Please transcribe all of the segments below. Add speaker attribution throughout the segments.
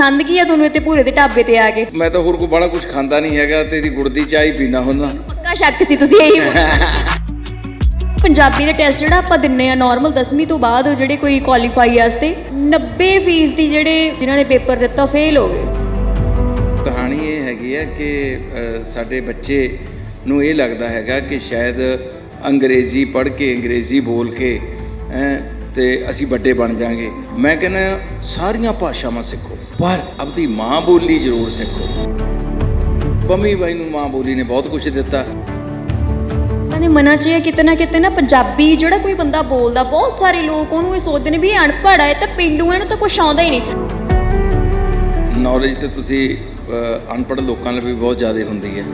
Speaker 1: ਪਸੰਦ ਕੀ ਆ ਤੁਹਾਨੂੰ ਇੱਥੇ ਭੂਰੇ ਦੇ ਢਾਬੇ ਤੇ ਆ ਕੇ?
Speaker 2: ਮੈਂ ਤਾਂ ਹੋਰ ਕੋਈ ਬੜਾ ਕੁਝ ਖਾਂਦਾ ਨਹੀਂ ਹੈਗਾ ਤੇ ਇਹਦੀ ਗੁੜ ਦੀ ਚਾਹ ਹੀ ਪੀਣਾ ਹੁੰਦਾ।
Speaker 1: ਪੱਕਾ ਸ਼ੱਕ ਸੀ ਤੁਸੀਂ ਇਹੀ ਪੰਜਾਬੀ ਦਾ ਟੈਸਟ ਜਿਹੜਾ ਆਪਾਂ ਦਿੰਨੇ ਆ ਨਾਰਮਲ 10ਵੀਂ ਤੋਂ ਬਾਅਦ ਜਿਹੜੇ ਕੋਈ ਕੁਆਲੀਫਾਈ ਵਾਸਤੇ 90% ਦੀ ਜਿਹੜੇ ਜਿਨ੍ਹਾਂ ਨੇ ਪੇਪਰ ਦਿੱਤਾ ਫੇਲ ਹੋ ਗਏ।
Speaker 2: ਕਹਾਣੀ ਇਹ ਹੈਗੀ ਹੈ ਕਿ ਸਾਡੇ ਬੱਚੇ ਨੂੰ ਇਹ ਲੱਗਦਾ ਹੈਗਾ ਕਿ ਸ਼ਾਇਦ ਅੰਗਰੇਜ਼ੀ ਪੜ੍ਹ ਕੇ ਅੰਗਰੇਜ਼ੀ ਬੋਲ ਕੇ ਤੇ ਅਸੀਂ ਵੱਡੇ ਬਣ ਜਾਾਂਗੇ। ਮੈਂ ਕਹਿੰਦਾ ਸਾਰੀਆਂ ਭਾਸ਼ਾਵਾਂ ਸਿੱਖੋ ਪਰ ਆਪਣੀ ਮਾਂ ਬੋਲੀ ਜ਼ਰੂਰ ਸਿੱਖੋ। ਪੰਮੀ ਬਾਈ ਨੂੰ ਮਾਂ ਬੋਲੀ ਨੇ ਬਹੁਤ ਕੁਝ ਦਿੱਤਾ।
Speaker 1: ਦੇ ਮਨਾਂ 'ਚ ਇਹ ਹੈ ਕਿਤੇ ਨਾ ਕਿਤੇ ਨਾ ਪੰਜਾਬੀ ਜਿਹੜਾ ਕੋਈ ਬੰਦਾ ਬੋਲਦਾ ਬਹੁਤ ਸਾਰੇ ਲੋਕ ਉਹਨੂੰ ਇਹ ਸੋਚਦੇ ਨੇ ਵੀ ਇਹ ਅਨਪੜ੍ਹ ਹੈ ਤਾਂ ਪਿੰਡੂ ਹੈ ਇਹਨੂੰ ਤਾਂ ਕੁਝ ਆਉਂਦਾ ਹੀ ਨਹੀਂ।
Speaker 2: ਨੌਲੇਜ ਤੇ ਤੁਸੀਂ ਅਨਪੜ੍ਹ ਲੋਕਾਂ ਲਈ ਵੀ ਬਹੁਤ ਜ਼ਿਆਦਾ ਹੁੰਦੀ ਹੈ।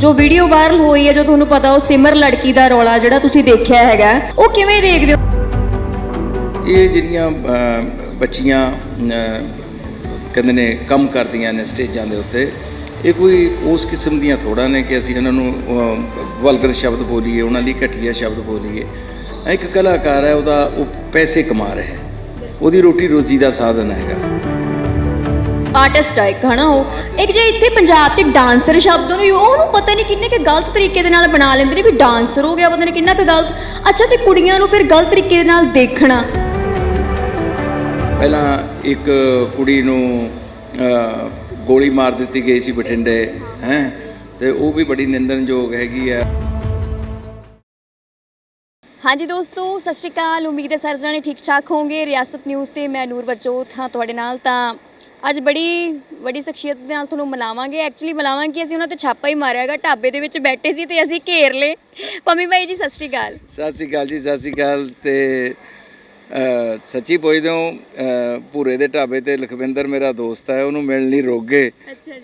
Speaker 1: ਜੋ ਵੀਡੀਓ ਵਾਇਰਲ ਹੋਈ ਹੈ ਜੋ ਤੁਹਾਨੂੰ ਪਤਾ ਉਹ ਸਿਮਰ ਲੜਕੀ ਦਾ ਰੌਲਾ ਜਿਹੜਾ ਤੁਸੀਂ ਦੇਖਿਆ ਹੈਗਾ ਉਹ ਕਿਵੇਂ ਦੇਖਦੇ ਹੋ?
Speaker 2: ਇਹ ਜਿਹੜੀਆਂ ਅ, ਬੱਚੀਆਂ ਅ, ਕਹਿੰਦੇ ਨੇ ਕੰਮ ਕਰਦੀਆਂ ਨੇ ਸਟੇਜਾਂ ਦੇ ਉੱਤੇ ਇਹ ਕੋਈ ਉਸ ਕਿਸਮ ਦੀਆਂ ਥੋੜਾ ਨੇ ਕਿ ਅਸੀਂ ਇਹਨਾਂ ਨੂੰ ਵਲਗਰ ਸ਼ਬਦ ਬੋਲੀਏ ਉਹਨਾਂ ਲਈ ਘਟੀਆ ਸ਼ਬਦ ਬੋਲੀਏ। ਇਹ ਇੱਕ ਕਲਾਕਾਰ ਹੈ ਉਹਦਾ ਉਹ ਪੈਸੇ ਕਮਾ ਰਿਹਾ ਹੈ। ਉਹਦੀ ਰੋਟੀ ਰੋਜ਼ੀ ਦਾ ਸਾਧਨ ਹੈਗਾ।
Speaker 1: ਆਰਟਿਸਟ ਹੈ ਇੱਕ ਹਨਾ ਉਹ। ਇੱਕ ਜੇ ਇੱਥੇ ਪੰਜਾਬ 'ਚ ਡਾਂਸਰ ਸ਼ਬਦ ਨੂੰ ਉਹਨੂੰ ਪਤਾ ਨਹੀਂ ਕਿੰਨੇ ਕੁ ਗਲਤ ਤਰੀਕੇ ਦੇ ਨਾਲ ਬਣਾ ਲੈਂਦੇ ਨੇ ਵੀ ਡਾਂਸਰ ਹੋ ਗਿਆ ਪਤਾ ਨਹੀਂ ਕਿੰਨਾ ਕੁ ਗਲਤ। ਅੱਛਾ ਤੇ ਕੁੜੀਆਂ ਨੂੰ ਫਿਰ ਗਲਤ ਤਰੀਕੇ ਦੇ ਨਾਲ ਦੇਖਣਾ।
Speaker 2: ਪਹਿਲਾਂ ਇੱਕ ਕੁੜੀ ਨੂੰ ਗੋਲੀ ਮਾਰ ਦਿੱਤੀ ਗਈ ਸੀ ਬਠਿੰਡੇ ਹੈ। ਤੇ ਉਹ ਵੀ ਬੜੀ ਨਿੰਦਣਯੋਗ ਹੈਗੀ ਆ।
Speaker 1: ਹਾਂਜੀ ਦੋਸਤੋ ਸਤਿ ਸ਼੍ਰੀ ਅਕਾਲ। ਉਮੀਦ ਹੈ ਸਾਰੇ ਜਣੇ ਠੀਕ ਠਾਕ ਹੋਵੋਗੇ। ਰਿਆਸਤ ਨਿਊਜ਼ ਤੇ ਮੈਂ ਨੂਰ ਵਰਜੋਤ ਹਾਂ ਤੁਹਾਡੇ ਨਾਲ। ਤਾਂ ਅੱਜ ਬੜੀ ਵੱਡੀ ਸ਼ਖਸੀਅਤ ਦੇ ਨਾਲ ਤੁਹਾਨੂੰ ਮਿਲਾਵਾਂਗੇ ਐਕਚੁਅਲੀ ਮਿਲਾਵਾਂਗੇ ਕਿ ਅਸੀਂ ਉਹਨਾਂ ਤੇ ਛਾਪਾ ਹੀ ਮਾਰਿਆ ਹੈਗਾ ਢਾਬੇ ਦੇ ਵਿੱਚ ਬੈਠੇ ਸੀ ਤੇ ਅਸੀਂ ਘੇਰ ਲਏ। ਪੰਮੀ ਬਾਈ ਜੀ ਸਤਿ ਸ਼੍ਰੀ ਅਕਾਲ।
Speaker 2: ਸਤਿ ਸ਼੍ਰੀ ਅਕਾਲ ਜੀ ਸਤਿ ਸ਼੍ਰੀ ਅਕਾਲ ਤੇ ਸੱਚੀ ਪੁੱਛਦੇ ਹੋ ਭੂਰੇ ਦੇ ਢਾਬੇ ਤੇ ਲਖਵਿੰਦਰ ਮੇਰਾ ਦੋਸਤ ਹੈ ਉਹਨੂੰ ਮਿਲਣ ਲਈ ਰੁਕ ਗਏ।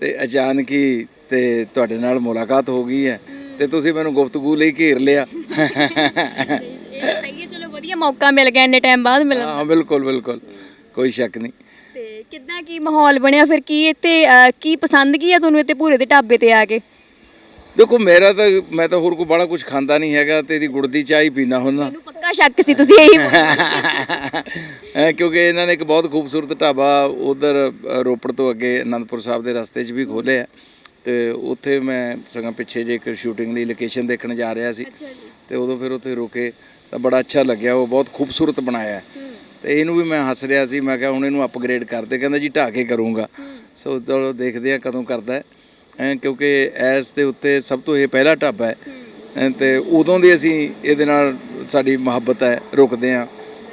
Speaker 2: ਤੇ ਅਚਾਨਕ ਹੀ ਤੇ ਤੁਹਾਡੇ ਨਾਲ ਮੁਲਾਕਾਤ ਹੋ ਗਈ ਹੈ। ਤੇ ਤੁਸੀਂ ਮੈਨੂੰ ਗੁਫ਼ਤਗੂ ਲਈ ਘੇਰ ਲਿਆ।
Speaker 1: ਇਹ ਸਹੀ ਹੈ ਚਲੋ ਵਧੀਆ ਮੌਕਾ ਮਿਲ ਗਿਆ ਇੰਨੇ ਟਾਈਮ ਬਾਅਦ ਮਿਲਣ।
Speaker 2: ਹਾਂ ਬਿਲਕੁਲ ਬਿਲਕੁਲ। ਕੋਈ ਸ਼ੱਕ ਨਹੀਂ।
Speaker 1: ਕਿੱਦਾਂ ਕੀ ਮਾਹੌਲ ਬਣਿਆ? ਫਿਰ ਕੀ ਇੱਥੇ ਅਹ, ਕੀ ਪਸੰਦ ਕੀ ਆ ਤੁਹਾਨੂੰ ਇੱਥੇ ਭੂਰੇ ਦੇ ਢਾਬੇ ਤੇ ਆ ਕੇ?
Speaker 2: ਦੇਖੋ ਮੇਰਾ ਤਾਂ ਮੈਂ ਤਾਂ ਹੋਰ ਕੋਈ ਬੜਾ ਕੁਝ ਖਾਂਦਾ ਨਹੀਂ ਹੈਗਾ ਤੇ ਇਹਦੀ ਗੁੜ ਦੀ ਚਾਹ ਹੀ ਪੀਣਾ ਹੁੰਦਾ।
Speaker 1: ਮੈਨੂੰ ਪੱਕਾ ਸ਼ੱਕ ਸੀ ਤੁਸੀਂ ਇਹੀ
Speaker 2: ਹੈਂ, ਕਿਉਂਕਿ ਇਹਨਾਂ ਨੇ ਇੱਕ ਬਹੁਤ ਖੂਬਸੂਰਤ ਢਾਬਾ ਉਧਰ ਰੋਪੜ ਤੋਂ ਅੱਗੇ ਅਨੰਦਪੁਰ ਸਾਹਿਬ ਦੇ ਰਸਤੇ 'ਚ ਵੀ ਖੋਲ੍ਹਿਆ। ਤੇ ਉੱਥੇ ਮੈਂ ਸਗੋਂ ਪਿੱਛੇ ਜੇ ਇੱਕ ਸ਼ੂਟਿੰਗ ਲਈ ਲੋਕੇਸ਼ਨ ਦੇਖਣ ਜਾ ਰਿਹਾ ਸੀ। ਤੇ ਉਦੋਂ ਫਿਰ ਉੱਥੇ ਰੁਕੇ ਤਾਂ ਬੜਾ ਅੱਛਾ ਲੱਗਿਆ ਉਹ ਬਹੁਤ ਖੂਬਸੂਰਤ ਬਣਾਇਆ। ਹੈ। ਤੇ ਇਹਨੂੰ ਵੀ ਮੈਂ ਹੱਸ ਰਿਹਾ ਸੀ ਮੈਂ ਕਿਹਾ ਹੁਣ ਇਹਨੂੰ ਅਪਗ੍ਰੇਡ ਕਰਦੇ ਕਹਿੰਦਾ ਜੀ ਢਾਹ ਕੇ ਕਰੂੰਗਾ। ਸੋ ਚਲੋ ਦੇਖਦੇ ਆ ਕਦੋਂ ਕਰਦਾ ਹੈ। ਕਿਉਂਕਿ ਐਸ ਦੇ ਉੱਤੇ ਸਭ ਤੋਂ ਇਹ ਪਹਿਲਾ ਢਾਬਾ ਹੈ। ਤੇ ਉਦੋਂ ਦੀ ਅਸੀਂ ਇਹਦੇ ਨਾਲ ਸਾਡੀ ਮੁਹੱਬਤ ਹੈ ਰੁਕਦੇ ਆ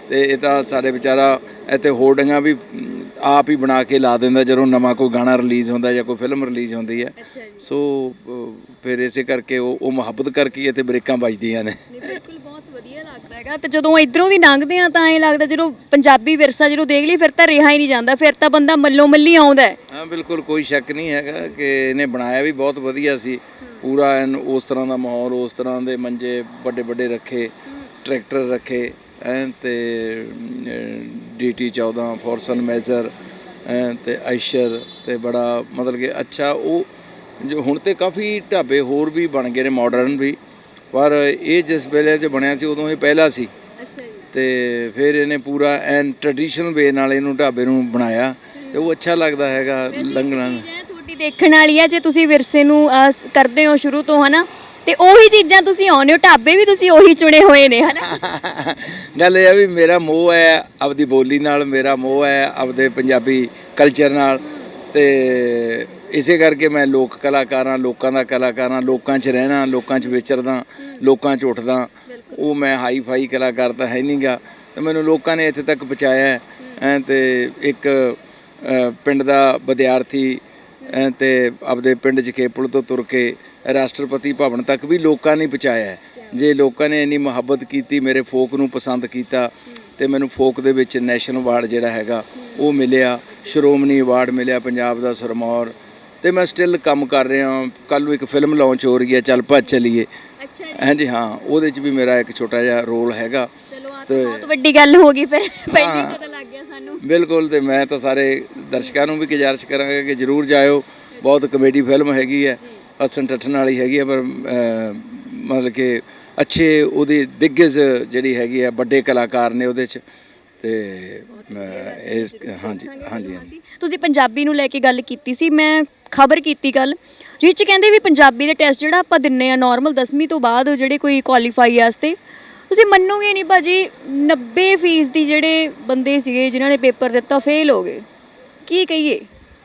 Speaker 2: ਤੇ ਇਹ ਤਾਂ ਸਾਡੇ ਵਿਚਾਰਾ ਇੱਥੇ ਹੋਰਡਿੰਗਾਂ ਵੀ ਆਪ ਹੀ ਬਣਾ ਕੇ ਲਾ ਦਿੰਦਾ ਜਦੋਂ ਨਵਾਂ ਕੋਈ ਗਾਣਾ ਰਿਲੀਜ਼ ਹੁੰਦਾ ਜਾਂ ਕੋਈ ਫਿਲਮ ਰਿਲੀਜ਼ ਹੁੰਦੀ ਹੈ। ਸੋ ਫਿਰ ਇਸੇ ਕਰਕੇ ਉਹ ਉਹ ਮੁਹੱਬਤ ਕਰਕੇ ਇੱਥੇ ਬ੍ਰੇਕਾਂ ਵੱਜਦੀਆਂ ਨੇ।
Speaker 1: ਬਿਲਕੁਲ ਵਧੀਆ ਲੱਗਦਾ ਹੈਗਾ। ਤੇ ਜਦੋਂ ਇਧਰੋਂ ਦੀ ਲੰਘਦੇ ਆ ਤਾਂ ਐਂ ਲੱਗਦਾ ਜਦੋਂ ਪੰਜਾਬੀ ਵਿਰਸਾ ਜਦੋਂ ਦੇਖ ਲਈ, ਫਿਰ ਤਾਂ ਰਿਹਾ ਹੀ ਨਹੀਂ ਜਾਂਦਾ। ਫਿਰ ਤਾਂ ਬੰਦਾ ਮੱਲੋ ਮੱਲੀ ਆਉਂਦਾ ਹੈ।
Speaker 2: ਹਾਂ, ਬਿਲਕੁਲ ਕੋਈ ਸ਼ੱਕ ਨਹੀਂ ਹੈਗਾ ਕਿ ਇਹਨੇ ਬਣਾਇਆ ਵੀ ਬਹੁਤ ਵਧੀਆ ਸੀ। ਪੂਰਾ ਐਨ ਉਸ ਤਰ੍ਹਾਂ ਦਾ ਮਾਹੌਲ, ਉਸ ਤਰ੍ਹਾਂ ਦੇ ਮੰਜੇ ਵੱਡੇ ਵੱਡੇ ਰੱਖੇ, ਟਰੈਕਟਰ ਰੱਖੇ ਐਨ ਤੇ ਡੀਟੀ 14 ਫੋਰਸਨ ਮੈਜ਼ਰ ਐਨ ਤੇ ਆਇਸ਼ਰ, ਤੇ ਬੜਾ ਮਤਲਬ ਕਿ ਅੱਛਾ ਉਹ ਜੋ ਹੁਣ ਤੇ ਕਾਫੀ ਢਾਬੇ ਹੋਰ ਵੀ ਬਣ ਗਏ ਨੇ ਮਾਡਰਨ ਵੀ। ਪਰ ਇਹ ਜਿਸ ਵੇਲੇ 'ਚ ਬਣਿਆ ਸੀ ਉਦੋਂ ਇਹ ਪਹਿਲਾ ਸੀ। ਤੇ ਫਿਰ ਇਹਨੇ ਪੂਰਾ ਐਨ ਟ੍ਰੈਡੀਸ਼ਨਲ ਵੇ ਨਾਲ ਇਹਨੂੰ ਢਾਬੇ ਨੂੰ ਬਣਾਇਆ ਤੇ ਉਹ ਅੱਛਾ ਲੱਗਦਾ ਹੈਗਾ
Speaker 1: ਹੈ ਤੁਹਾਡੀ ਦੇਖਣ ਵਾਲੀ ਹੈ ਜੇ ਤੁਸੀਂ ਵਿਰਸੇ ਨੂੰ ਕਰਦੇ ਹੋ ਸ਼ੁਰੂ ਤੋਂ ਹਨਾ ਤੇ ਉਹੀ ਚੀਜ਼ਾਂ ਤੁਸੀਂ ਆਉਂਦੇ ਹੋ ਢਾਬੇ ਵੀ ਤੁਸੀਂ ਉਹੀ ਚੁਣੇ ਹੋਏ ਨੇ ਹਨਾ।
Speaker 2: ਗੱਲ ਇਹ ਆ ਵੀ ਮੇਰਾ ਮੋਹ ਹੈ ਆਪਦੀ ਬੋਲੀ ਨਾਲ ਮੇਰਾ ਮੋਹ ਹੈ ਆਪਦੇ ਪੰਜਾਬੀ ਕਲਚਰ ਨਾਲ ਤੇ ਇਸੇ ਕਰਕੇ ਮੈਂ ਲੋਕ ਕਲਾਕਾਰਾਂ, ਲੋਕਾਂ ਦਾ ਕਲਾਕਾਰਾਂ, ਲੋਕਾਂ 'ਚ ਰਹਿਣਾ, ਲੋਕਾਂ 'ਚ ਵਿਚਰਦਾ, ਲੋਕਾਂ 'ਚ ਉੱਠਦਾ, ਉਹ ਮੈਂ ਹਾਈ ਫਾਈ ਕਲਾਕਾਰ ਤਾਂ ਹੈ ਨਹੀਂਗਾ ਤੇ ਮੈਨੂੰ ਲੋਕਾਂ ਨੇ ਇੱਥੇ ਤੱਕ ਪਹੁੰਚਾਇਆ ਹੈ ਐਂ ਤੇ ਇੱਕ ਪਿੰਡ ਦਾ ਵਿਦਿਆਰਥੀ ਐਂ ਤੇ ਆਪਦੇ ਪਿੰਡ ਜਖੇਪੁਰ ਤੋਂ ਤੁਰ ਕੇ ਰਾਸ਼ਟਰਪਤੀ ਭਵਨ ਤੱਕ ਵੀ ਲੋਕਾਂ ਨੇ ਪਹੁੰਚਾਇਆ ਜੇ ਲੋਕਾਂ ਨੇ ਇੰਨੀ ਮੁਹੱਬਤ ਕੀਤੀ, ਮੇਰੇ ਫੋਕ ਨੂੰ ਪਸੰਦ ਕੀਤਾ, ਤੇ ਮੈਨੂੰ ਫੋਕ ਦੇ ਵਿੱਚ ਨੈਸ਼ਨਲ ਅਵਾਰਡ ਜਿਹੜਾ ਹੈਗਾ, ਉਹ ਮਿਲਿਆ, ਸ਼੍ਰੋਮਣੀ ਅਵਾਰਡ ਮਿਲਿਆ ਪੰਜਾਬ ਦਾ ਸਰਮੌਰ ਤੇ ਮੈਂ ਸਟਿਲ ਕੰਮ ਕਰ ਰਿਹਾ ਕੱਲ ਨੂੰ ਇੱਕ ਫਿਲਮ ਲਾਂਚ ਹੋ ਰਹੀ ਹੈ ਚੱਲ ਭੱਜ ਚਲੀਏ।
Speaker 1: ਅੱਛਾ ਜੀ।
Speaker 2: ਹਾਂਜੀ ਹਾਂ ਉਹਦੇ 'ਚ ਵੀ ਮੇਰਾ ਇੱਕ ਛੋਟਾ ਜਿਹਾ ਰੋਲ ਹੈਗਾ।
Speaker 1: ਚਲੋ ਆ ਤਾਂ ਬਹੁਤ ਵੱਡੀ ਗੱਲ ਹੋ ਗਈ ਫਿਰ। ਪਹਿਲਾਂ ਹੀ ਪਤਾ ਲੱਗ ਗਿਆ ਸਾਨੂੰ।
Speaker 2: ਬਿਲਕੁਲ ਤੇ ਮੈਂ ਤਾਂ ਸਾਰੇ ਦਰਸ਼ਕਾਂ ਨੂੰ ਵੀ ਗੁਜ਼ਾਰਿਸ਼ ਕਰਾਂਗਾ ਕਿ ਜਰੂਰ ਜਾਇਓ। ਬਹੁਤ ਕਮੇਡੀ ਫਿਲਮ ਹੈਗੀ ਹੈ ਹਸਨ ਠੱਠਣ ਵਾਲੀ ਹੈਗੀ ਹੈ ਪਰ ਮਤਲਬ ਕਿ ਅੱਛੇ ਉਹਦੀ ਦਿੱਗਜ ਜਿਹੜੀ ਹੈਗੀ ਹੈ ਵੱਡੇ ਕਲਾਕਾਰ ਨੇ ਉਹਦੇ 'ਚ। ਤੇ ਇਸ ਹਾਂਜੀ ਹਾਂਜੀ ਹਾਂਜੀ।
Speaker 1: ਤੁਸੀਂ ਪੰਜਾਬੀ ਨੂੰ ਲੈ ਕੇ ਗੱਲ ਕੀਤੀ ਸੀ ਮੈਂ ਖਬਰ ਕੀਤੀ ਕੱਲ। ਜਿਸ ਚ ਕਹਿੰਦੇ ਵੀ ਪੰਜਾਬੀ ਦੇ ਟੈਸਟ ਜਿਹੜਾ ਆਪਾਂ ਦਿੰਨੇ ਆ ਨਾਰਮਲ 10ਵੀਂ ਤੋਂ ਬਾਅਦ ਜਿਹੜੇ ਕੋਈ ਕੁਆਲੀਫਾਈ ਵਾਸਤੇ ਤੁਸੀਂ ਮੰਨੋਗੇ ਨਹੀਂ ਭਾਜੀ? 90% ਦੀ ਜਿਹੜੇ ਬੰਦੇ ਸੀਗੇ ਜਿਨ੍ਹਾਂ ਨੇ ਪੇਪਰ ਦਿੱਤਾ ਫੇਲ ਹੋ ਗਏ। ਕੀ ਕਹੀਏ?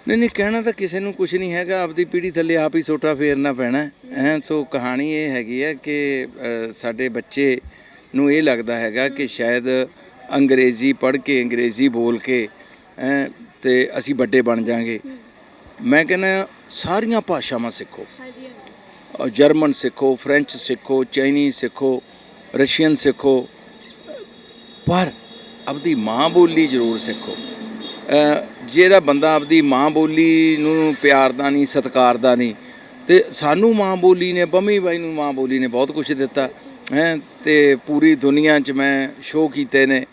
Speaker 2: ਨਹੀਂ ਨਹੀਂ ਕਹਿਣਾ ਤਾਂ ਕਿਸੇ ਨੂੰ ਕੁਝ ਨਹੀਂ ਹੈਗਾ ਆਪਦੀ ਪੀੜ੍ਹੀ ਥੱਲੇ ਆਪ ਹੀ ਸੋਟਾ ਫੇਰਨਾ ਪੈਣਾ ਹੈ। ਸੋ ਕਹਾਣੀ ਇਹ ਹੈਗੀ ਹੈ ਕਿ ਸਾਡੇ ਬੱਚੇ ਨੂੰ ਇਹ ਲੱਗਦਾ ਹੈਗਾ ਕਿ ਸ਼ਾਇਦ ਅੰਗਰੇਜ਼ੀ ਪੜ੍ਹ ਕੇ ਅੰਗਰੇਜ਼ੀ ਬੋਲ ਕੇ ਤੇ ਅਸੀਂ ਵੱਡੇ ਬਣ ਜਾਾਂਗੇ। ਮੈਂ ਕਹਿੰਦਾ ਸਾਰੀਆਂ ਭਾਸ਼ਾਵਾਂ ਸਿੱਖੋ। ਜਰਮਨ ਸਿੱਖੋ ਫ੍ਰੈਂਚ ਸਿੱਖੋ ਚਾਈਨੀਜ਼ ਸਿੱਖੋ ਰਸ਼ੀਅਨ ਸਿੱਖੋ। ਪਰ ਆਪਦੀ ਮਾਂ ਬੋਲੀ ਜ਼ਰੂਰ ਸਿੱਖੋ। ਜਿਹੜਾ ਬੰਦਾ ਆਪਦੀ ਮਾਂ ਬੋਲੀ ਨੂੰ ਪਿਆਰਦਾ ਨਹੀਂ ਸਤਿਕਾਰਦਾ ਨਹੀਂ ਤੇ ਸਾਨੂੰ ਮਾਂ ਬੋਲੀ ਨੇ ਬੰਮੀ ਬਾਈ ਨੂੰ ਮਾਂ ਬੋਲੀ ਨੇ ਬਹੁਤ ਕੁਝ ਦਿੱਤਾ। ਹੈ ਤੇ ਪੂਰੀ ਦੁਨੀਆ 'ਚ ਮੈਂ ਸ਼ੋਅ ਕੀਤੇ ਨੇ।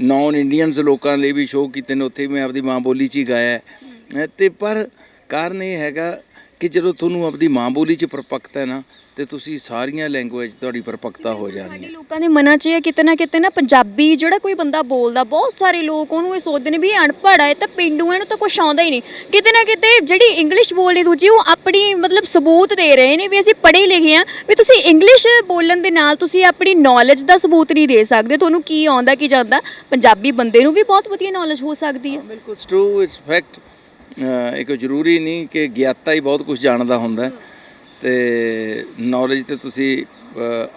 Speaker 2: ਨਾਨ ਇੰਡੀਅਨਸ ਲੋਕਾਂ ਲਈ ਵੀ ਸ਼ੋਅ ਕੀਤੇ ਨੇ। ਉੱਥੇ ਵੀ ਮੈਂ ਆਪਦੀ ਮਾਂ ਬੋਲੀ 'ਚ ਹੀ ਗਾਇਆ। ਹੈ। ਤੇ ਪਰ ਕਾਰਨ ਇਹ ਹੈਗਾ ਕਿ ਜਦੋਂ ਤੁਹਾਨੂੰ ਆਪਦੀ ਮਾਂ ਬੋਲੀ 'ਚ ਪਰਪੱਕਤਾ ਹੈ ਨਾ ਤੇ ਤੁਸੀਂ ਸਾਰੀਆਂ ਲੈਂਗੁਏਜ ਤੁਹਾਡੀ ਪਰਪੱਕਤਾ ਹੋ ਜਾਣੀ
Speaker 1: ਸਾਡੇ
Speaker 2: ਹੈ
Speaker 1: ਲੋਕਾਂ ਦੇ ਮਨਾਂ 'ਚ ਇਹ ਕਿਤੇ ਨਾ ਕਿਤੇ ਨਾ ਪੰਜਾਬੀ ਜਿਹੜਾ ਕੋਈ ਬੰਦਾ ਬੋਲਦਾ ਬਹੁਤ ਸਾਰੇ ਲੋਕ ਉਹਨੂੰ ਇਹ ਸੋਚਦੇ ਨੇ ਵੀ ਇਹ ਅਨਪੜ੍ਹ ਹੈ ਤਾਂ ਪਿੰਡੂ ਹੈ, ਇਹਨੂੰ ਤਾਂ ਕੁਝ ਆਉਂਦਾ ਹੀ ਨਹੀਂ। ਕਿਤੇ ਨਾ ਕਿਤੇ ਜਿਹੜੀ ਇੰਗਲਿਸ਼ ਬੋਲਦੀ ਦੂਜੀ ਉਹ ਆਪਣੀ ਮਤਲਬ ਸਬੂਤ ਦੇ ਰਹੇ ਨੇ ਵੀ ਅਸੀਂ ਪੜ੍ਹੇ ਲਿਖੇ ਆ ਵੀ ਤੁਸੀਂ ਇੰਗਲਿਸ਼ ਬੋਲਣ ਦੇ ਨਾਲ ਤੁਸੀਂ ਆਪਣੀ ਨੌਲੇਜ ਦਾ ਸਬੂਤ ਨਹੀਂ ਦੇ ਸਕਦੇ ਤੁਹਾਨੂੰ ਕੀ ਆਉਂਦਾ ਕੀ ਜਾਂਦਾ। ਪੰਜਾਬੀ ਬੰਦੇ ਨੂੰ ਵੀ ਬਹੁਤ ਵਧੀਆ ਨੌਲੇਜ ਹੋ ਸਕਦੀ ਹੈ।
Speaker 2: ਬਿਲਕੁਲ ਟਰੂ ਇਟਸ ਫੈਕਟ ਇੱਕ ਜ਼ਰੂਰੀ ਨਹੀਂ ਕਿ ਗਿਆਤਾ ਹੀ ਬਹੁਤ ਕੁਝ ਜਾਣਦਾ ਹੁੰਦਾ ਤੇ ਨੌਲੇਜ ਤੇ ਤੁਸੀਂ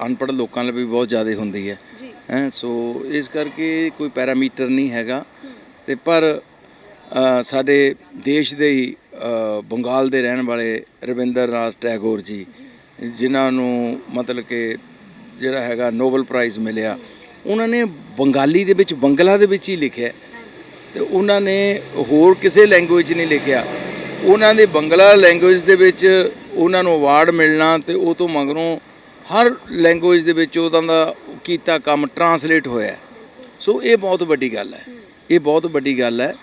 Speaker 2: ਅਨਪੜ੍ਹ ਲੋਕਾਂ ਲਈ ਵੀ ਬਹੁਤ ਜ਼ਿਆਦਾ ਹੁੰਦੀ ਹੈ। ਹੈ ਸੋ ਇਸ ਕਰਕੇ ਕੋਈ ਪੈਰਾਮੀਟਰ ਨਹੀਂ ਹੈਗਾ। ਤੇ ਪਰ ਸਾਡੇ ਦੇਸ਼ ਦੇ ਹੀ ਬੰਗਾਲ ਦੇ ਰਹਿਣ ਵਾਲੇ ਰਵਿੰਦਰ ਨਾਥ ਟੈਗੋਰ ਜੀ ਜਿਨ੍ਹਾਂ ਨੂੰ ਮਤਲਬ ਕਿ ਜਿਹੜਾ ਹੈਗਾ ਨੋਬਲ ਪ੍ਰਾਈਜ਼ ਮਿਲਿਆ ਉਹਨਾਂ ਨੇ ਬੰਗਾਲੀ ਦੇ ਵਿੱਚ ਬੰਗਲਾ ਦੇ ਵਿੱਚ ਹੀ ਲਿਖਿਆ। ਤੇ ਉਹਨਾਂ ਨੇ ਹੋਰ ਕਿਸੇ ਲੈਂਗੁਏਜ ਨਹੀਂ ਲਿਖਿਆ। ਉਹਨਾਂ ਦੇ ਬੰਗਲਾ ਲੈਂਗੁਏਜ ਦੇ ਵਿੱਚ ਉਹਨਾਂ ਨੂੰ ਅਵਾਰਡ ਮਿਲਣਾ ਤੇ ਉਹ ਤੋਂ ਮਗਰੋਂ ਹਰ ਲੈਂਗੁਏਜ ਦੇ ਵਿੱਚ ਉਹਨਾਂ ਦਾ ਕੀਤਾ ਕੰਮ ਟਰਾਂਸਲੇਟ ਹੋਇਆ ਸੋ ਇਹ ਬਹੁਤ ਵੱਡੀ ਗੱਲ ਹੈ। ਇਹ ਬਹੁਤ ਵੱਡੀ ਗੱਲ ਹੈ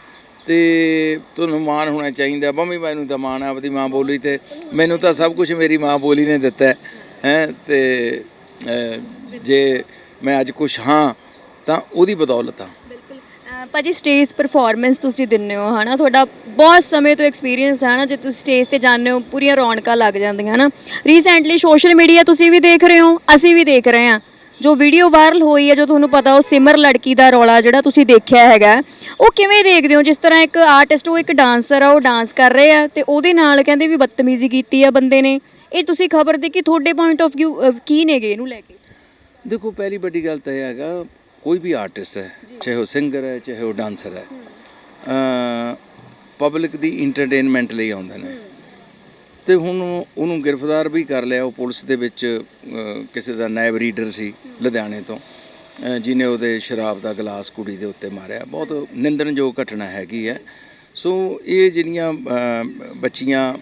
Speaker 2: ਤੇ ਤੁਹਾਨੂੰ ਮਾਣ ਹੋਣਾ ਚਾਹੀਦਾ ਮੰਮੀ, ਮੈਨੂੰ ਤਾਂ ਮਾਣ ਹੈ ਆਪਣੀ ਮਾਂ ਬੋਲੀ ਤੇ ਮੈਨੂੰ ਤਾਂ ਸਭ ਕੁਝ ਮੇਰੀ ਮਾਂ ਬੋਲੀ ਨੇ ਦਿੱਤਾ ਹੈ। ਹੈਂ, ਤੇ ਜੇ ਮੈਂ ਅੱਜ ਕੁਝ ਹਾਂ, ਤਾਂ ਉਹਦੀ ਬਦੌਲਤ ਹਾਂ।
Speaker 1: ਭਾਜੀ ਸਟੇਜ ਪਰਫਾਰਮੈਂਸ ਤੁਸੀਂ ਦਿੰਦੇ ਹੋ, ਹਨਾ? ਤੁਹਾਡਾ ਬਹੁਤ ਸਮੇਂ ਤੋਂ ਐਕਸਪੀਰੀਅੰਸ ਹੈ ਨਾ ਜੇ ਤੁਸੀਂ ਸਟੇਜ ਤੇ ਜਾਂਦੇ ਹੋ, ਪੂਰੀਆਂ ਰੌਣਕਾਂ ਲੱਗ ਜਾਂਦੀਆਂ, ਹਨਾ? ਰੀਸੈਂਟਲੀ ਸੋਸ਼ਲ ਮੀਡੀਆ ਤੁਸੀਂ ਵੀ ਦੇਖ ਰਹੇ ਹੋ, ਅਸੀਂ ਵੀ ਦੇਖ ਰਹੇ ਹਾਂ। ਜੋ ਵੀਡੀਓ ਵਾਇਰਲ ਹੋਈ ਹੈ, ਜੋ ਤੁਹਾਨੂੰ ਪਤਾ, ਉਹ ਸਿਮਰ ਲੜਕੀ ਦਾ ਰੌਲਾ ਜਿਹੜਾ ਤੁਸੀਂ ਦੇਖਿਆ ਹੈਗਾ, ਉਹ ਕਿਵੇਂ ਦੇਖਦੇ ਹੋ? ਜਿਸ ਤਰ੍ਹਾਂ ਇੱਕ ਆਰਟਿਸਟ ਉਹ ਇੱਕ ਡਾਂਸਰ ਆ, ਉਹ ਡਾਂਸ ਕਰ ਰਹੇ ਆ, ਤੇ ਉਹਦੇ ਨਾਲ ਕਹਿੰਦੇ ਵੀ ਬਦਤਮੀਜ਼ੀ ਕੀਤੀ ਆ ਬੰਦੇ ਨੇ। ਇਹ ਤੁਸੀਂ ਖਬਰ ਦੇ ਕਿ ਤੁਹਾਡੇ ਪੁਆਇੰਟ ਆਫ ਵਿਊ ਕੀ ਨੇਗੇ? ਇਹਨੂੰ ਲੈ ਕੇ।
Speaker 2: ਦੇਖੋ, ਪਹਿਲੀ ਵੱਡੀ ਗੱਲ ਤਾਂ ਇਹ ਹੈਗਾ ਕੋਈ ਵੀ ਆਰਟਿਸਟ ਹੈ ਚਾਹੇ ਉਹ ਸਿੰਗਰ ਹੈ ਚਾਹੇ ਉਹ ਡਾਂਸਰ ਹੈ ਪਬਲਿਕ ਦੀ ਐਂਟਰਟੇਨਮੈਂਟ ਲਈ ਆਉਂਦੇ ਨੇ। ਤੇ ਹੁਣ ਉਹਨੂੰ ਗ੍ਰਿਫਤਾਰ ਵੀ ਕਰ ਲਿਆ ਉਹ ਪੁਲਿਸ ਦੇ ਵਿੱਚ ਕਿਸੇ ਦਾ ਨਾਇਬ ਰੀਡਰ ਸੀ ਲੁਧਿਆਣੇ ਤੋਂ ਜਿਹਨੇ ਉਹਦੇ ਸ਼ਰਾਬ ਦਾ ਗਲਾਸ ਕੁੜੀ ਦੇ ਉੱਤੇ ਮਾਰਿਆ। ਬਹੁਤ ਨਿੰਦਣਯੋਗ ਘਟਨਾ ਹੈਗੀ ਹੈ। ਸੋ ਇਹ ਜਿਹੜੀਆਂ ਬੱਚੀਆਂ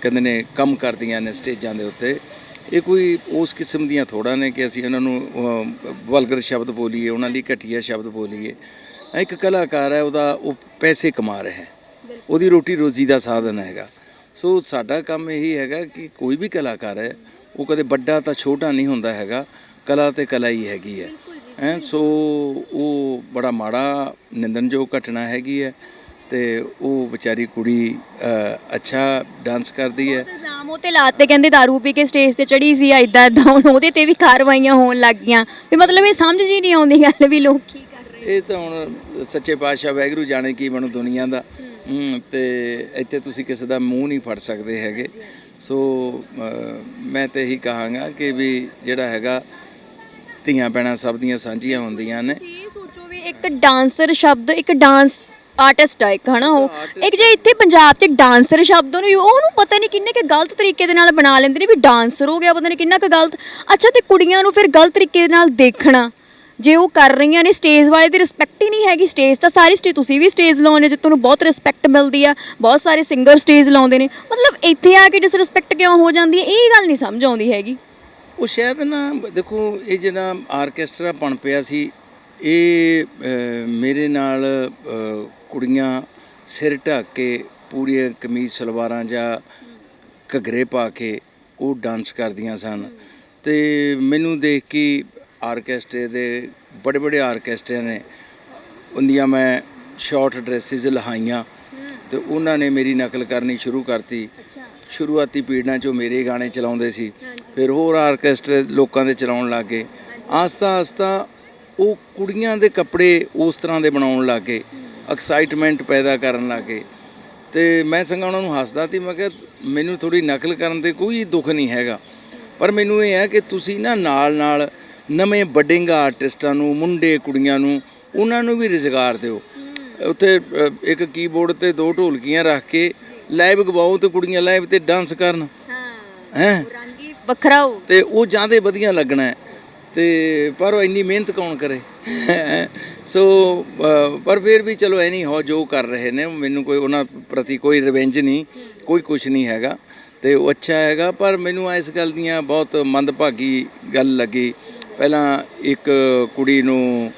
Speaker 2: ਕਹਿੰਦੇ ਨੇ ਕੰਮ ਕਰਦੀਆਂ ਨੇ ਸਟੇਜਾਂ ਦੇ ਉੱਤੇ ਇਹ ਕੋਈ ਉਸ ਕਿਸਮ ਦੀਆਂ ਥੋੜਾ ਨੇ ਕਿ ਅਸੀਂ ਉਹਨਾਂ ਨੂੰ ਵਲਗਰ ਸ਼ਬਦ ਬੋਲੀਏ ਉਹਨਾਂ ਲਈ ਘਟੀਆ ਸ਼ਬਦ ਬੋਲੀਏ। ਇੱਕ ਕਲਾਕਾਰ ਹੈ ਉਹਦਾ ਉਹ ਪੈਸੇ ਕਮਾ ਰਿਹਾ ਹੈ। ਉਹਦੀ ਰੋਟੀ ਰੋਜ਼ੀ ਦਾ ਸਾਧਨ ਹੈਗਾ। ਸੋ ਸਾਡਾ ਕੰਮ ਇਹੀ ਹੈਗਾ ਕਿ ਕੋਈ ਵੀ ਕਲਾਕਾਰ ਹੈ ਉਹ ਕਦੇ ਵੱਡਾ ਤਾਂ ਛੋਟਾ ਨਹੀਂ ਹੁੰਦਾ ਹੈਗਾ ਕਲਾ ਤੇ ਕਲਾ ਹੀ ਹੈਗੀ ਹੈ। ਸੋ ਉਹ ਬੜਾ ਮਾੜਾ ਨਿੰਦਣਯੋਗ ਘਟਨਾ ਹੈਗੀ ਹੈ। ਤੇ ਉਹ ਵਿਚਾਰੀ ਕੁੜੀ ਅੱਛਾ ਡਾਂਸ ਕਰਦੀ ਹੈ।
Speaker 1: ਇਲਜ਼ਾਮ ਉਹ ਤੇ ਲਾਤੇ ਕਹਿੰਦੇ दारू ਪੀ ਕੇ ਸਟੇਜ ਤੇ ਚੜੀ ਸੀ ਆ ਇਦਾਂ ਇਦਾਂ ਹੁਣ ਉਹਦੇ ਤੇ ਵੀ ਕਾਰਵਾਈਆਂ ਹੋਣ ਲੱਗ ਗਈਆਂ। ਵੀ ਮਤਲਬ ਇਹ ਸਮਝ ਜੀ ਨਹੀਂ ਆਉਂਦੀ ਗੱਲ ਵੀ ਲੋਕ ਕੀ ਕਰ ਰਹੇ
Speaker 2: ਇਹ ਤਾਂ ਹੁਣ ਸੱਚੇ ਪਾਤਸ਼ਾਹ ਵੈਗਰੂ ਜਾਣੇ ਕੀ ਬਣੂ ਦੁਨੀਆ ਦਾ। ਤੇ ਇੱਥੇ ਤੁਸੀਂ ਕਿਸੇ ਦਾ ਮੂੰਹ ਨਹੀਂ ਫੜ ਸਕਦੇ ਹੈਗੇ। ਸੋ ਮੈਂ ਤੇ ਇਹੀ ਕਹਾਂਗਾ ਕਿ ਵੀ ਜਿਹੜਾ ਹੈਗਾ ਧੀਆਂ ਭੈਣਾਂ ਸਭ ਦੀਆਂ ਸਾਂਝੀਆਂ ਹੁੰਦੀਆਂ ਨੇ।
Speaker 1: ਤੁਸੀਂ ਇਹ ਸੋਚੋ ਵੀ ਇੱਕ ਡਾਂਸਰ ਸ਼ਬਦ ਇੱਕ ਡਾਂਸ ਆਰਟਿਸਟ ਆ ਇੱਕ, ਹਨਾ ਉਹ। ਇੱਕ ਜੇ ਇੱਥੇ ਪੰਜਾਬ 'ਚ ਡਾਂਸਰ ਸ਼ਬਦ ਨੂੰ ਉਹਨੂੰ ਪਤਾ ਨਹੀਂ ਕਿੰਨੇ ਕਿ ਗਲਤ ਤਰੀਕੇ ਦੇ ਨਾਲ ਬਣਾ ਲੈਂਦੇ ਨੇ ਵੀ ਡਾਂਸਰ ਹੋ ਗਿਆ, ਪਤਾ ਨਹੀਂ ਕਿੰਨਾ ਕੁ ਗਲਤ। ਅੱਛਾ, ਤੇ ਕੁੜੀਆਂ ਨੂੰ ਫਿਰ ਗਲਤ ਤਰੀਕੇ ਦੇ ਨਾਲ ਦੇਖਣਾ। ਜੇ ਉਹ ਕਰ ਰਹੀਆਂ ਨੇ ਸਟੇਜ ਵਾਲੇ ਦੀ ਰਿਸਪੈਕਟ ਹੀ ਨਹੀਂ ਹੈਗੀ। ਸਟੇਜ ਤਾਂ ਸਾਰੀ ਸਟੇਜ ਤੁਸੀਂ ਵੀ ਸਟੇਜ ਲਾਉਂਦੇ ਜੇ ਤੁਹਾਨੂੰ ਬਹੁਤ ਰਿਸਪੈਕਟ ਮਿਲਦੀ ਆ, ਬਹੁਤ ਸਾਰੇ ਸਿੰਗਰ ਸਟੇਜ ਲਾਉਂਦੇ ਨੇ। ਮਤਲਬ ਇੱਥੇ ਆ ਕੇ ਡਿਸਰਿਸਪੈਕਟ ਕਿਉਂ ਹੋ ਜਾਂਦੀ ਹੈ ਇਹ ਗੱਲ ਨਹੀਂ ਸਮਝ ਆਉਂਦੀ ਹੈਗੀ।
Speaker 2: ਉਹ ਸ਼ਾਇਦ ਨਾ, ਦੇਖੋ, ਇਹ ਜਿਹੜਾ ਆਰਕੈਸਟਰਾ ਬਣ ਪਿਆ ਸੀ, ਇਹ ਮੇਰੇ ਨਾਲ ਕੁੜੀਆਂ ਸਿਰ ਢੱਕ ਕੇ ਪੂਰੀਆਂ ਕਮੀਜ਼ ਸਲਵਾਰਾਂ ਜਾਂ ਘੱਗਰੇ ਪਾ ਕੇ ਉਹ ਡਾਂਸ ਕਰਦੀਆਂ ਸਨ। ਤੇ ਮੈਨੂੰ ਦੇਖ ਕੇ ਆਰਕੈਸਟਰੇ ਦੇ ਬੜੇ ਬੜੇ ਆਰਕੈਸਟਰੇ ਨੇ। ਉਹਦੀਆਂ ਮੈਂ ਸ਼ਾਰਟ ਡਰੈਸਿਸ ਲਹਾਈਆਂ ਤੇ ਉਹਨਾਂ ਨੇ ਮੇਰੀ ਨਕਲ ਕਰਨੀ ਸ਼ੁਰੂ ਕਰਤੀ। ਸ਼ੁਰੂਆਤੀ ਪੀੜ੍ਹੀਆਂ 'ਚ ਮੇਰੇ ਗਾਣੇ ਚਲਾਉਂਦੇ ਸੀ। ਫਿਰ ਹੋਰ ਆਰਕੈਸਟਰੇ ਲੋਕਾਂ ਦੇ ਚਲਾਉਣ ਲੱਗ ਆਸਤਾ ਆਸਤਾ ਉਹ ਕੁੜੀਆਂ ਦੇ ਕੱਪੜੇ ਉਸ ਤਰ੍ਹਾਂ ਦੇ ਬਣਾਉਣ ਲੱਗ ਐਕਸਾਈਟਮੈਂਟ ਪੈਦਾ ਕਰਨ ਲੱਗ। ਤੇ ਮੈਂ ਸੰਗਾ ਉਹਨਾਂ ਨੂੰ ਹੱਸਦਾ ਸੀ ਮੈਂ ਕਿਹਾ ਮੈਨੂੰ ਥੋੜੀ ਨਕਲ ਕਰਨ ਤੇ ਕੋਈ ਦੁੱਖ ਨਹੀਂ ਹੈਗਾ। ਪਰ ਮੈਨੂੰ ਇਹ ਹੈ ਕਿ ਤੁਸੀਂ ਨਾ ਨਾਲ ਨਾਲ ਨਵੇਂ ਬਡਿੰਗ ਆਰਟਿਸਟਾਂ ਨੂੰ ਮੁੰਡੇ ਕੁੜੀਆਂ ਨੂੰ ਉਹਨਾਂ ਨੂੰ ਵੀ ਰੁਜ਼ਗਾਰ ਦਿਓ। ਉੱਥੇ ਇੱਕ ਕੀਬੋਰਡ ਤੇ ਦੋ ਢੋਲਕੀਆਂ ਰੱਖ ਕੇ ਲਾਈਵ ਗਵਾਓ ਤੇ ਕੁੜੀਆਂ ਲਾਈਵ ਤੇ ਡਾਂਸ ਕਰਨ।
Speaker 1: ਹਾਂ।
Speaker 2: ਹੈ?
Speaker 1: ਵੱਖਰਾ ਹੋ।
Speaker 2: ਤੇ ਉਹ ਜਾਂਦੇ ਵਧੀਆ ਲੱਗਣਾ ਤੇ ਪਰ ਉਹ ਇੰਨੀ ਮਿਹਨਤ ਕੌਣ ਕਰੇ? ਸੋ ਪਰ ਫਿਰ ਵੀ ਚਲੋ ਐ ਨਹੀਂ ਹੋ ਜੋ ਕਰ ਰਹੇ ਨੇ ਮੈਨੂੰ ਕੋਈ ਉਹਨਾਂ ਪ੍ਰਤੀ ਕੋਈ ਰਿਵੈਂਜ ਨਹੀਂ ਕੋਈ ਕੁਝ ਨਹੀਂ ਹੈਗਾ ਤੇ ਉਹ ਅੱਛਾ ਹੈਗਾ ਪਰ ਮੈਨੂੰ ਇਸ ਗੱਲ ਦੀਆਂ ਬਹੁਤ ਮੰਦਭਾਗੀ ਗੱਲ ਲੱਗੀ। ਪਹਿਲਾਂ ਇੱਕ ਕੁੜੀ ਨੂੰ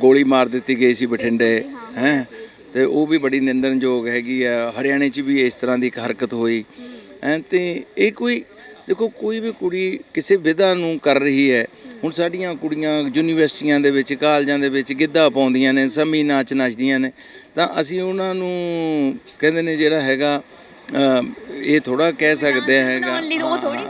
Speaker 2: ਗੋਲੀ ਮਾਰ ਦਿੱਤੀ ਗਈ ਸੀ ਬਠਿੰਡੇ ਹੈ ਤੇ ਉਹ ਵੀ ਬੜੀ ਨਿੰਦਣਯੋਗ ਹੈਗੀ ਆ। ਹਰਿਆਣੇ 'ਚ ਵੀ ਇਸ ਤਰ੍ਹਾਂ ਦੀ ਇੱਕ ਹਰਕਤ ਹੋਈ ਹੈ? ਤੇ ਇਹ ਕੋਈ ਦੇਖੋ ਕੋਈ ਵੀ ਕੁੜੀ ਕਿਸੇ ਵਿਧਾ ਨੂੰ ਕਰ ਰਹੀ ਹੈ ਹੁਣ ਸਾਡੀਆਂ ਕੁੜੀਆਂ ਯੂਨੀਵਰਸਿਟੀਆਂ ਦੇ ਵਿੱਚ ਕਾਲਜਾਂ ਦੇ ਵਿੱਚ ਗਿੱਧਾ ਪਾਉਂਦੀਆਂ ਨੇ ਸਮੀ ਨਾਚ ਨੱਚਦੀਆਂ ਨੇ ਤਾਂ ਅਸੀਂ ਉਹਨਾਂ ਨੂੰ ਕਹਿੰਦੇ ਨੇ ਜਿਹੜਾ ਹੈਗਾ ਇਹ ਥੋੜਾ ਕਹਿ ਸਕਦੇ ਹੈਗਾ।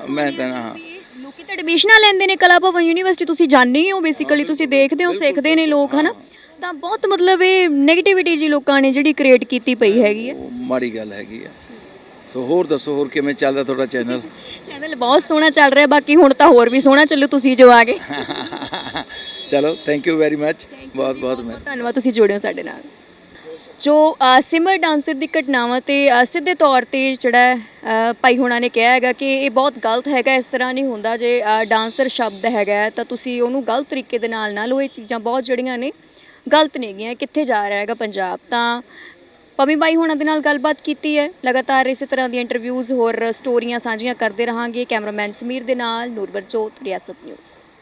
Speaker 2: ਮੈਂ ਤਾਂ ਹਾਂ।
Speaker 1: ਲੋਕੀ ਤਾਂ ਐਡਮਿਸ਼ਨਾਂ ਲੈਂਦੇ ਨੇ ਕਲਾ ਭਵਨ ਯੂਨੀਵਰਸਿਟੀ ਤੁਸੀਂ ਜਾਣਦੇ ਹੀ ਬੇਸਿਕਲੀ ਤੁਸੀਂ ਦੇਖਦੇ ਹੋ ਸਿੱਖਦੇ ਨੇ ਲੋਕ ਹਨਾ? ਤਾਂ ਬਹੁਤ ਮਤਲਬ ਇਹ 네ਗੇਟਿਵਿਟੀ ਜੀ ਲੋਕਾਂ ਨੇ ਜਿਹੜੀ ਕ੍ਰੀਏਟ ਕੀਤੀ ਪਈ ਹੈਗੀ ਹੈ।
Speaker 2: ਮਾੜੀ ਗੱਲ ਹੈਗੀ ਆ। ਸੋ ਹੋਰ ਦੱਸੋ ਹੋਰ ਕਿਵੇਂ ਚੱਲਦਾ ਤੁਹਾਡਾ ਚੈਨਲ
Speaker 1: ਚੈਨਲ ਬਹੁਤ ਸੋਹਣਾ ਚੱਲ ਰਿਹਾ ਬਾਕੀ ਹੁਣ ਤਾਂ ਹੋਰ ਵੀ ਸੋਹਣਾ ਚੱਲੂ ਤੁਸੀਂ ਜੋ ਆ ਗਏ।
Speaker 2: ਚਲੋ ਥੈਂਕ ਯੂ ਵੈਰੀ ਮੱਚ ਬਹੁਤ ਬਹੁਤ ਮੈਂ
Speaker 1: ਧੰਨਵਾਦ ਤੁਸੀਂ ਜੁੜੇ ਹੋ ਸਾਡੇ ਨਾਲ। ਜੋ ਸਿਮਰ ਡਾਂਸਰ ਦੀ ਘਟਨਾਵਾਂ ਤੇ ਸਿੱਧੇ ਤੌਰ ਤੇ ਜਿਹੜਾ ਭਾਈ ਹੁਣਾਂ ਨੇ ਕਿਹਾ ਹੈਗਾ ਕਿ ਇਹ ਬਹੁਤ ਗਲਤ ਹੈਗਾ ਇਸ ਤਰ੍ਹਾਂ ਨਹੀਂ ਹੁੰਦਾ ਜੇ ਡਾਂਸਰ ਸ਼ਬਦ ਹੈਗਾ ਤਾਂ ਤੁਸੀਂ ਉਹਨੂੰ ਗਲਤ ਤਰੀਕੇ ਦੇ ਨਾਲ ਨਾਲ ਉਹ ਇਹ ਚੀਜ਼ਾਂ ਬਹੁਤ ਜਿਹੜੀਆਂ ਨੇ ਗਲਤ ਨੇਗੀਆਂ ਕਿੱਥੇ ਜਾ ਰਿਹਾ ਹੈਗਾ ਪੰਜਾਬ? ਤਾਂ ਪਮੀ ਬਾਈ ਹੁਣਾਂ ਦੇ ਨਾਲ ਗੱਲਬਾਤ ਕੀਤੀ ਹੈ। ਲਗਾਤਾਰ ਇਸੇ ਤਰ੍ਹਾਂ ਦੀਆਂ ਇੰਟਰਵਿਊਜ਼ ਹੋਰ ਸਟੋਰੀਆਂ ਸਾਂਝੀਆਂ ਕਰਦੇ ਰਹਾਂਗੇ। ਕੈਮਰਾਮੈਨ ਸਮੀਰ ਦੇ ਨਾਲ, ਨੂਰਵਰਜੋਤ, ਰਿਆਸਤ ਨਿਊਜ਼।